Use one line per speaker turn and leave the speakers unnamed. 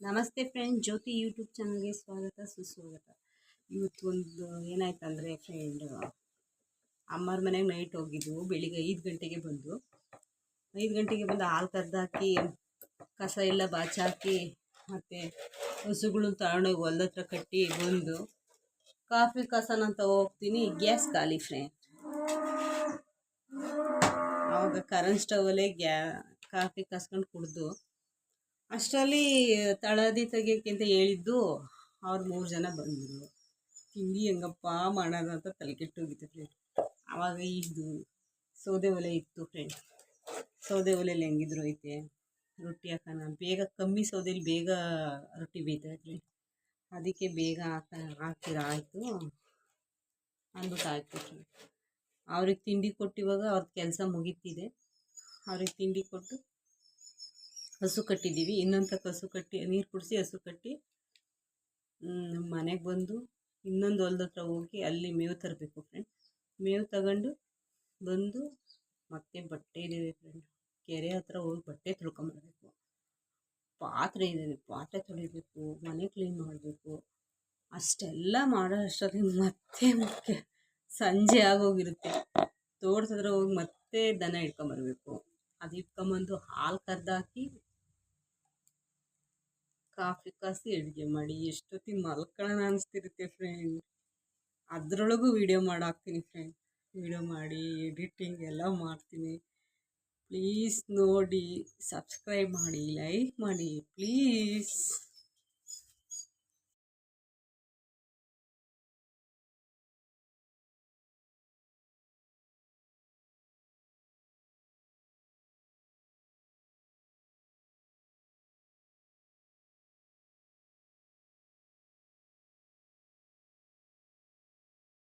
ನಮಸ್ತೆ ಫ್ರೆಂಡ್, ಜ್ಯೋತಿ ಯೂಟ್ಯೂಬ್ ಚಾನಲ್ಗೆ ಸ್ವಾಗತ, ಸುಸ್ವಾಗತ. ಇವತ್ತು ಒಂದು ಏನಾಯ್ತಂದರೆ ಫ್ರೆಂಡ್, ಅಮ್ಮರ ಮನೆಗೆ ನೈಟ್ ಹೋಗಿದ್ವು, ಬೆಳಿಗ್ಗೆ ಐದು ಗಂಟೆಗೆ ಬಂದು ಐದು ಗಂಟೆಗೆ ಬಂದು ಹಾಲು ಕರೆದಾಕಿ ಕಸ ಎಲ್ಲ ಬಾಚಾಕಿ, ಮತ್ತು ಹಸುಗಳು ತಗೊಂಡೋಗಿ ಹತ್ರ ಕಟ್ಟಿ ಬಂದು, ಕಾಫಿ ಕಸನಂತ ಹೋಗ್ತೀನಿ, ಗ್ಯಾಸ್ ಖಾಲಿ ಫ್ರೆಂಡ್. ಆವಾಗ ಕರೆಂಟ್ ಸ್ಟವಲ್ಲೇ ಗ್ಯಾ, ಕಾಫಿ ಕಸ್ಕೊಂಡು ಕುಡಿದು ಅಷ್ಟರಲ್ಲಿ ತಳದಿ ತೆಗಿಯೋಕ್ಕಿಂತ ಹೇಳಿದ್ದು ಅವ್ರು ಮೂರು ಜನ ಬಂದರು. ತಿಂಡಿ ಹೆಂಗಪ್ಪ ಮಾಡೋದು ಅಂತ ತಲೆ ಕೆಟ್ಟೋಗಿತ್ತು ಫ್ರೆಂಡ್ ಆವಾಗ ಇದ್ದು ಸೌದೆ ಒಲೆ ಇತ್ತು ಫ್ರೆಂಡ್ ಸೌದೆ ಒಲೆಯಲ್ಲಿ ಹೆಂಗಿದ್ರು ಐತೆ? ರೊಟ್ಟಿ ಹಾಕೋಣ. ಬೇಗ ಕಮ್ಮಿ ಸೌದೆಲಿ ಬೇಗ ರೊಟ್ಟಿ ಬೇಯ್ತದೆ ಅದಕ್ಕೆ ಬೇಗ ಹಾಕ ಹಾಕಿರ ಆಯಿತು. ಅಂದ್ಬಿಟ್ಟು ಆಯಿತು ಫ್ರೆಂಡ್ ಅವ್ರಿಗೆ ತಿಂಡಿ ಕೊಟ್ಟಿವಾಗ ಅವ್ರ ಕೆಲಸ ಮುಗೀತಿದೆ. ಅವ್ರಿಗೆ ತಿಂಡಿ ಕೊಟ್ಟು ಹಸು ಕಟ್ಟಿದ್ದೀವಿ. ಇನ್ನೊಂದು ಹಸು ಕಟ್ಟಿ, ನೀರು ಕುಡಿಸಿ ಹಸು ಕಟ್ಟಿ ಮನೆಗೆ ಬಂದು ಇನ್ನೊಂದು ಹೊಲ್ದ ಹತ್ರ ಹೋಗಿ ಅಲ್ಲಿ ಮೇವು ತರಬೇಕು ಫ್ರೆಂಡ್ ಮೇವು ತಗೊಂಡು ಬಂದು ಮತ್ತೆ ಬಟ್ಟೆ ಇದೆ ಫ್ರೆಂಡ್ ಕೆರೆ ಹತ್ರ ಹೋಗಿ ಬಟ್ಟೆ ತೊಳ್ಕೊಂಬರ್ಬೇಕು. ಪಾತ್ರೆ ಇದೆ ಪಾತ್ರೆ ತೊಳಿಬೇಕು, ಮನೆ ಕ್ಲೀನ್ ಮಾಡಬೇಕು. ಅಷ್ಟೆಲ್ಲ ಮಾಡೋ ಅಷ್ಟೊತ್ತಿಗೆ ಮತ್ತೆ ಮುಖ್ಯ ಸಂಜೆ ಆಗೋಗಿರುತ್ತೆ. ತೋಟದ ಹೋಗಿ ಮತ್ತೆ ದನ ಇಟ್ಕೊಂಬರ್ಬೇಕು ಅದು ಇಟ್ಕೊಂಬಂದು ಹಾಲು ಕರೆದಾಕಿ ಕಾಫಿ, ಕಾಸಿ, ಅಡುಗೆ ಮಾಡಿ. ಎಷ್ಟೊತ್ತಿಗೆ ಮಲ್ಕೊಳ್ಳೋಣ ಅನಿಸ್ತಿರುತ್ತೆ ಫ್ರೆಂಡ್ ಅದರೊಳಗೂ ವೀಡಿಯೋ ಮಾಡಾಕ್ತೀನಿ ಫ್ರೆಂಡ್ ವೀಡಿಯೋ ಮಾಡಿ ಎಡಿಟಿಂಗ್ ಎಲ್ಲ ಮಾಡ್ತೀನಿ. ಪ್ಲೀಸ್ ನೋಡಿ ಸಬ್ಸ್ಕ್ರೈಬ್ ಮಾಡಿ ಲೈಕ್ ಮಾಡಿ ಪ್ಲೀಸ್